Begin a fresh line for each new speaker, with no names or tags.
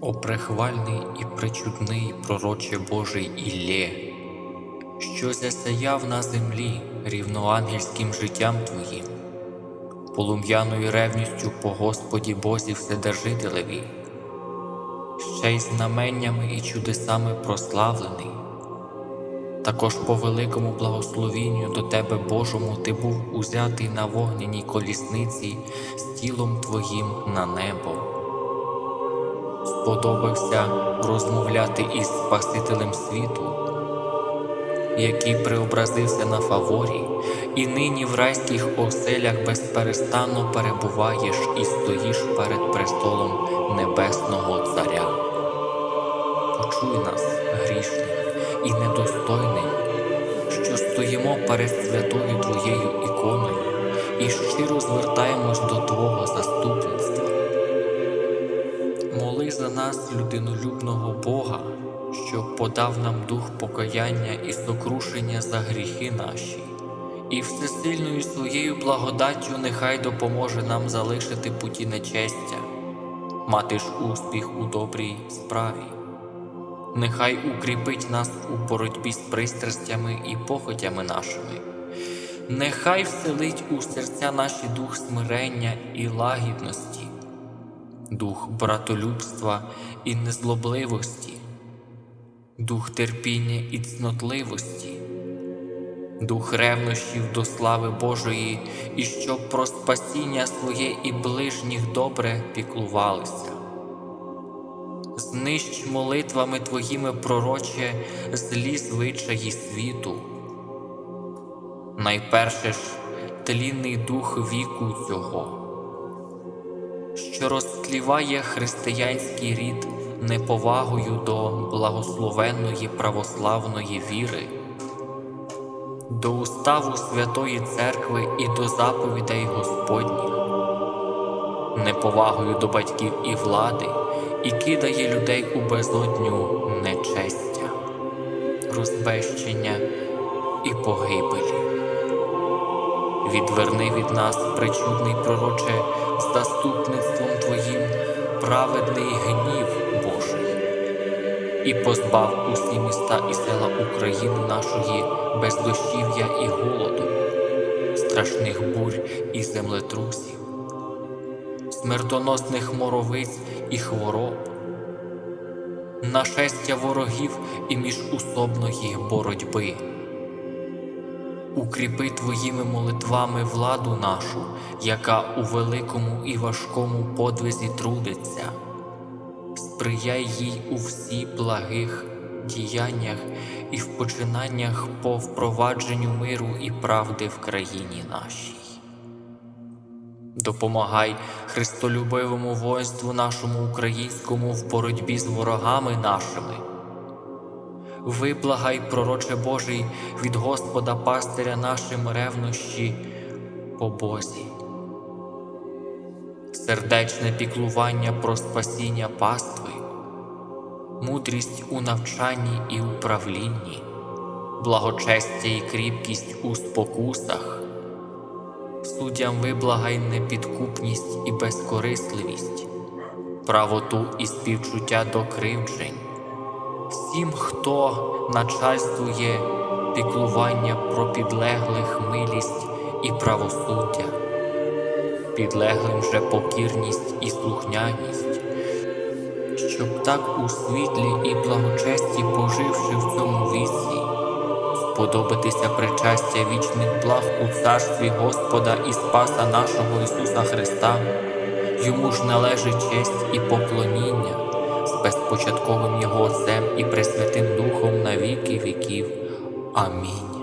О прехвальний і причудний пророче Божий Іллє, що засяяв на землі рівноангельським життям Твоїм, полум'яною ревністю по Господі Бозі Вседержителеві, ще й знаменнями і чудесами прославлений. Також по великому благословінню до Тебе Божому ти був узятий на вогняній колісниці з тілом Твоїм на небо сподобався розмовляти із Спасителем світу, який преобразився на фаворі, і нині в райських оселях безперестанно перебуваєш і стоїш перед престолом Небесного Царя. Почуй нас, грішних і недостойних, що стоїмо перед святою Твоєю іконою і щиро звертаємось до Твого заступництва. За нас, людинолюбного Бога, що подав нам дух покаяння і сокрушення за гріхи наші, і всесильною своєю благодаттю нехай допоможе нам залишити путі нечестя, мати ж успіх у добрій справі. Нехай укріпить нас у боротьбі з пристрастями і похотями нашими. Нехай вселить у серця наші дух смирення і лагідності дух братолюбства і незлобливості, дух терпіння і цнотливості, дух ревнощів до слави Божої, і щоб про спасіння своє і ближніх добре піклувалися. Знищ молитвами Твоїми, пророче, злі звичаї світу. Найперше ж тлінний дух віку цього що розтліває християнський рід неповагою до благословенної православної віри, до уставу Святої Церкви і до заповідей Господніх, неповагою до батьків і влади, і кидає людей у безодню нечестя, розбещення і погибелі. Відверни від нас, причудний пророче, заступництвом Твоїм праведний гнів Божий, і позбав усі міста і села України нашої бездощів'я і голоду, страшних бурь і землетрусів, смертоносних моровиць і хвороб, нашестя ворогів і міжусобної боротьби. Укріпи Твоїми молитвами владу нашу, яка у великому і важкому подвизі трудиться, сприяй їй у всі благих діяннях і в починаннях по впровадженню миру і правди в країні нашій. Допомагай христолюбивому воїнству нашому українському в боротьбі з ворогами нашими. Виблагай, пророче Божий, від Господа пастиря нашим ревнощі по Бозі, сердечне піклування про спасіння пастви, мудрість у навчанні і управлінні, благочестя і кріпкість у спокусах, суддям виблагай непідкупність і безкорисливість, правоту і співчуття до кривджень всім, хто начальствує піклування про підлеглих милість і правосуддя, підлеглим же покірність і слухняність, щоб так у світлі і благочесті, поживши в цьому віці, сподобатися причастя вічних благ у царстві Господа і Спаса нашого Ісуса Христа, йому ж належить честь і поклоніння безпочатковим Його Отцем і Пресвятим Духом на віки віків. Амінь.